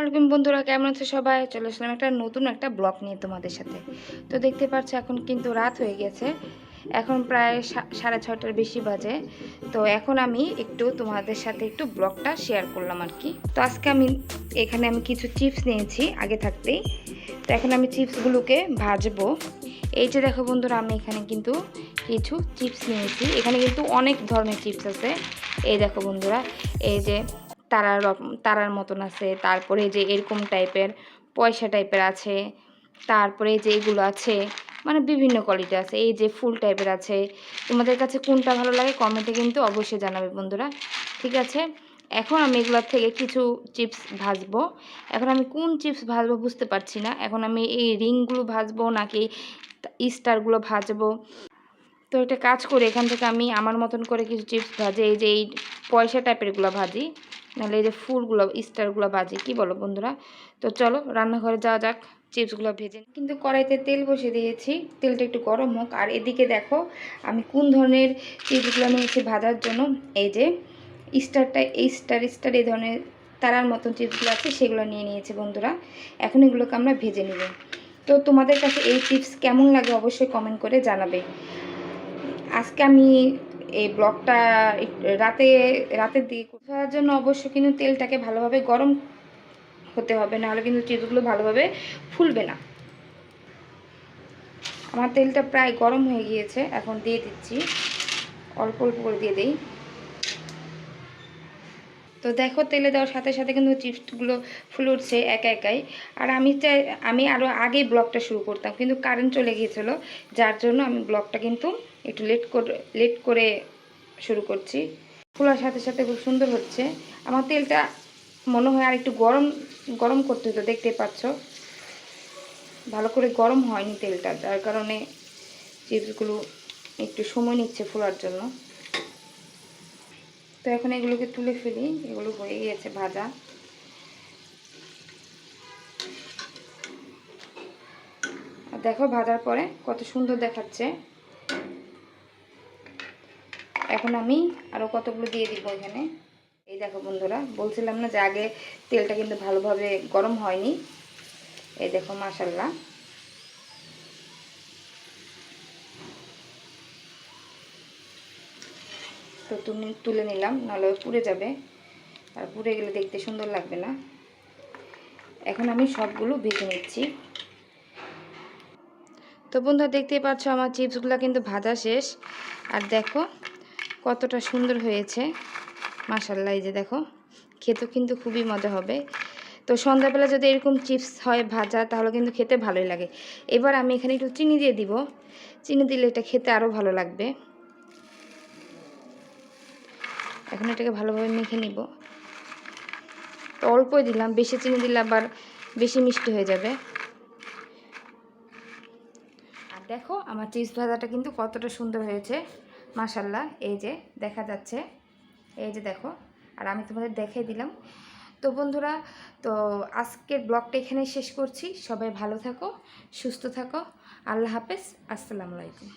আলাইকুম বন্ধুরা, কেমন আছে সবাই? চলে আসলাম একটা নতুন একটা ব্লগ নিয়ে তোমাদের সাথে। তো দেখতে পাচ্ছ এখন কিন্তু রাত হয়ে গেছে। এখন প্রায় সাড়ে ছটার বেশি বাজে। তো এখন আমি একটু তোমাদের সাথে একটু ব্লগটা শেয়ার করলাম আর কি। তো আজকে আমি এখানে আমি কিছু চিপস নিয়েছি, আগে থাকতেই। তো এখন আমি চিপসগুলোকে ভাজবো। এই যে দেখো বন্ধুরা, আমি এখানে কিন্তু কিছু চিপস নিয়েছি। এখানে কিন্তু অনেক ধরনের চিপস আছে। এই দেখো বন্ধুরা, এই যে তারার তারার মতন আছে। তারপরে যে এরকম টাইপের পয়সা টাইপের আছে, তারপরে যে এগুলো আছে মানে বিভিন্ন কোয়ালিটি আছে। এই যে ফুল টাইপের আছে, তোমাদের কাছে কোনটা ভালো লাগে কমেন্টে কিন্তু অবশ্যই জানাবে বন্ধুরা, ঠিক আছে? এখন আমি এগুলোর থেকে কিছু চিপস ভাজবো। এখন আমি কোন চিপস ভাজবো বুঝতে পারছি না। এখন আমি এই রিংগুলো ভাজবো নাকি স্টারগুলো ভাজবো। তো একটা কাজ করি, এখান থেকে আমি আমার মতন করে কিছু চিপস ভাজি, এই যে এই পয়সা টাইপেরগুলো ভাজি। নাহলে এই যে ফুলগুলো, স্টারগুলো বাজে, কি বলো বন্ধুরা? তো চলো, রান্নাঘরে যাওয়া যাক, চিপসগুলো ভেজে কিন্তু কড়াইতে তেল বসিয়ে দিয়েছি, তেলটা একটু গরম হোক। আর এদিকে দেখো, আমি কোন ধরনের চিপসগুলো নিয়েছি ভাজার জন্য? এই যে, স্টারটা, এই স্টার স্টার, এই ধরনের তারার মতন চিপসগুলো আছে, সেগুলো নিয়ে নিয়েছি বন্ধুরা। এখন এগুলোকে আমরা ভেজে নেব। তো তোমাদের কাছে এই চিপস কেমন লাগে অবশ্যই কমেন্ট করে জানাবে। আজকে আমি এই ব্লকটা রাতে, রাতের দিকে করার জন্য অবশ্য কিন্তু তেলটাকে ভালোভাবে গরম হতে হবে, নাহলে কিন্তু চিজগুলো ভালোভাবে ফুলবে না। আমার তেলটা প্রায় গরম হয়ে গিয়েছে, এখন দিয়ে দিচ্ছি। অল্প অল্প করে দিয়ে দিই। তো দেখো তেলে দেওয়ার সাথে সাথে কিন্তু চিপসগুলো ফুলে উঠছে একা একাই। আর আমি চাই, আমি আরও আগেই ব্লগটা শুরু করতাম, কিন্তু কারেন্ট চলে গিয়েছিল, যার জন্য আমি ব্লগটা কিন্তু একটু লেট করে লেট করে শুরু করছি। ফুলার সাথে সাথে খুব সুন্দর হচ্ছে। আমার তেলটা মনে হয় আর একটু গরম গরম করতে হতো দেখতেই পাচ্ছ? ভালো করে গরম হয়নি তেলটা, যার কারণে চিপসগুলো একটু সময় নিচ্ছে ফোলার জন্য। তো এখন এগুলোকে তুলে ফেলি। এগুলো হয়ে গিয়েছে ভাজা। আর দেখো ভাজার পরে কত সুন্দর দেখাচ্ছে। এখন আমি আরও কতগুলো দিয়ে দিব এখানে। এই দেখো বন্ধুরা, বলছিলাম না যে আগে তেলটা কিন্তু ভালোভাবে গরম হয়নি। এই দেখো মাসাল্লাহ তুমি তুলে নিলাম, নাহলে পুড়ে যাবে। আর পুড়ে গেলে দেখতে সুন্দর লাগবে না। এখন আমি সবগুলো ভেজে নিচ্ছি। তো বন্ধুরা, দেখতেই পাচ্ছ আমার চিপসগুলো কিন্তু ভাজা শেষ। আর দেখো কতটা সুন্দর হয়েছে। মাসাল্লাহ যে দেখো খেতে কিন্তু খুবই মজা হবে। তো সন্ধ্যাবেলা যদি এরকম চিপস হয় ভাজা, তাহলে কিন্তু খেতে ভালোই লাগে। এবার আমি এখানে একটু চিনি দিয়ে দিব। চিনি দিলে এটা খেতে আরও ভালো লাগবে। এখন এটাকে ভালোভাবে মেখে নিব। তো অল্পই দিলাম, বেশি চিনি দিলে আবার বেশি মিষ্টি হয়ে যাবে। আর দেখো আমার চিপস ভাজাটা কিন্তু কতটা সুন্দর হয়েছে মাশাল্লাহ এই যে দেখা যাচ্ছে, এই যে দেখো। আর আমি তোমাদের দেখাই দিলাম। তো বন্ধুরা, তো আজকের ব্লগটা এখানেই শেষ করছি। সবাই ভালো থাকো, সুস্থ থাকো। আল্লাহ হাফেজ। আসসালামু আলাইকুম।